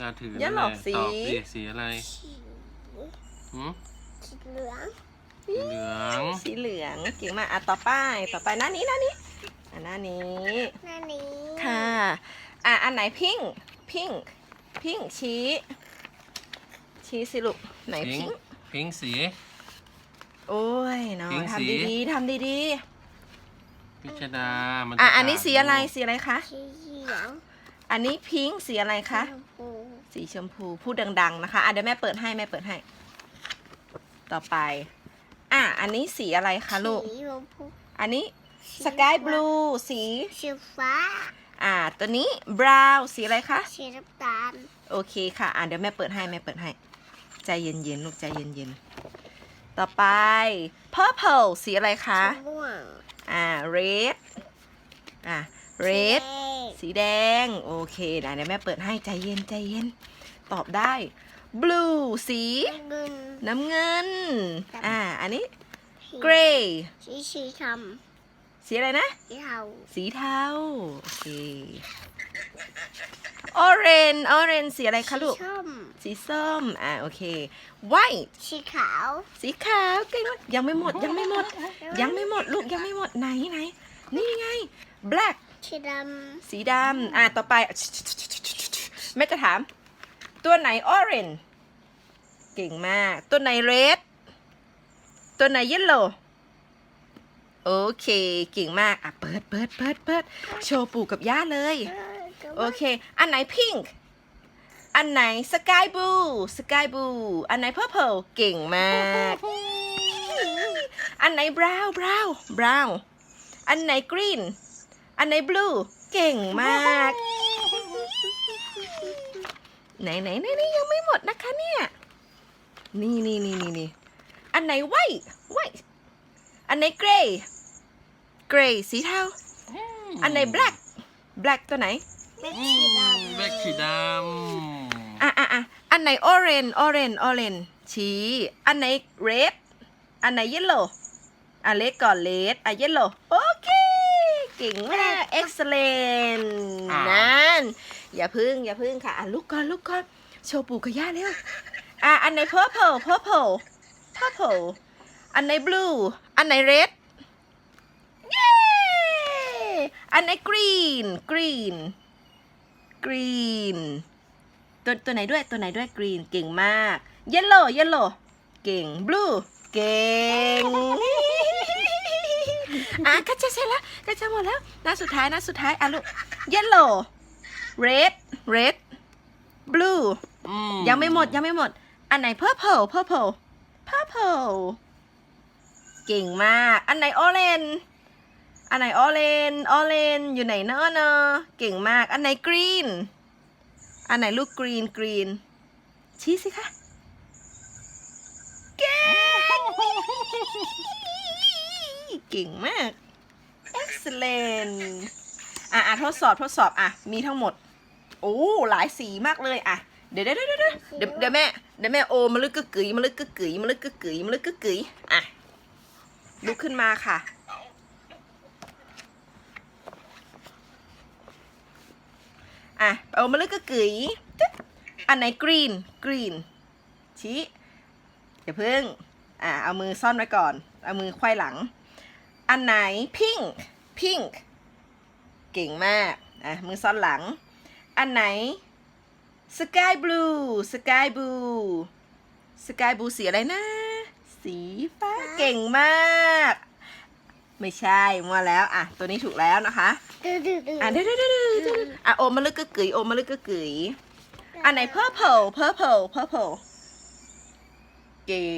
น่าถืออย่าหลอกนั่นแสี ตอบดิสีอะไรสีหืมสีเหลืองสีเหลืองสีเหลืองเก่งมากอะต่อไปต่อไปหน้านี้หน้านี้อะหน้านี้หน้านี้ค่ะอะอันไหนพิงพิงพิงชี้ชี้สิลูกไหนพิพิงงพิงสีโอ้ยเนาะพิงค์สีทำดีๆทำดีพิชดามันๆอะจะอันนี้ต่างสีอะไรสีอะไรคะสีเหลือง อันนี้พิงค์สีอะไรคะชมพูสีชมพูพูดดัง ๆ นะคะอะเดี๋ยวแม่เปิดให้แม่เปิดให้ ต่อไป อะอันนี้สีอะไรคะลูก สีชมพูอันนี้สกายบลูสีสีฟ้า อะตัวนี้บราวน์สีอะไรคะ สีน้ำตาล โอเคค่ะ อะเดี๋ยวแม่เปิดให้แม่เปิดให้ ใจเย็นๆลูกใจเย็นๆ ต่อไป purple สีอะไรคะสีม่วง อ่า red อะ red สีแดง สีแดง โอเคนะเดี๋ยวแม่เปิดให้ใจเย็นใจเย็น ตอบได้ blue สี เงิน น้ำเงิน ครับ อ่า อันนี้สี gray สีสีทสีอะไรนะำสีเทาสีเทา โอเค orange orange สีอะไรคะลูก สีส้มสีส้ม อ่า โอเค white สีขาวสีขาวเก่งมากยังไม่หมดยังไม่หมด ยังไม่หมดลูกยังไม่หมดไหนไหน นี่ไง black สีดสีดำอะต่อไปแม่จะถาม ตัวไหน orange เก่งมาก ตัวไหน red ตัวไหน yellow โอเคเก่งมาก อะ เปิดเปิดเปิดเปิดโชว์ปู่กับย่าเลยำโอเค อันไหน pink อันไหน sky blue sky blue อันไหน purple เก่งมาก อันไหน brown brown brown อันไหน green อันไหน blue เก่งมาก ไหนไหนไหนนี่ยังไม่หมดนะคะเนี่ย นี่นี่นี่นี่นี่อันไหน white white อันไหน gray gray สีเทา อันไหน black black ตัวไหนเป็นอืสีดมแบล็คสีดอะอะอะอันไหน orange orange orange ชี้อันไหน red อันไหน yellow อะ red ก่อน red อะ yellow โอเค เก่งมาก excellent นั่น อย่าพึ่งอย่าพึ่งค่ะ อะลุกก่อนลุกก่อน โชว์ปู่กับย่าเร็ว อะ อันไหน purple purple purple อันไหน blue อันไหน red เย้ อันไหน green green green ตัวตัวไหนด้วยตัวไหนด้วย green เก่งมาก yellow yellow เก่ง blue เก่ง อะก็จะเสร็จแล้วก็จะหมดแล้วหน้าสุดท้ายหน้าสุดท้ายอะลูก yellow red red blue ำอืมยังไม่หมดยังไม่หมด อันไหน purple purple purple เก่งมาก อันไหน orange อันไหน orange orange อยู่ไหนเนอะเนอะเก่งมาก อันไหน green อันไหนลูก green green ชี้สิคะเก่ง เก่งมาก excellent อะอะทดสอบทดสอบอะมีทั้งหมด โอ้หลายสีมากเลยอะเดี๋ยวเดี๋ยวเดี๋ยวเดี๋ยวเดี๋ยวแม่เดี๋ยวแม่โอมาลึกกึกกึ๋ยมาลึกกึกกึ๋ยมาลึกกึกกึ๋ยมาลึกกึกกึ๋ยอะลุกขึ้นมาค่ะอะเอามาลึกกึกกึ๋ยอันไหนกรีนกรีนชี้อย่าเพิ่งอะเอามือซ่อนไว้ก่อน เอามือควายหลัง อันไหน พิงพิงเก่งมากอะมือซ่อนหลัง อันไหนสกายบลูสกายบลูสกายบลูสีอะไรนะ สีฟ้าเก่งมาก ไม่ใช่มัวแล้ว อะ ตัวนี้ถูกแล้วนะคะดื้อดื้อดื้ออะเดี๋ยวเดี๋ยวเดี๋ยวเดี๋ยวอะโอมมาลึกกึกกึ๋ยโอมมาลึกกึกกึ๋ยอันไหน purple purple purple เก่ง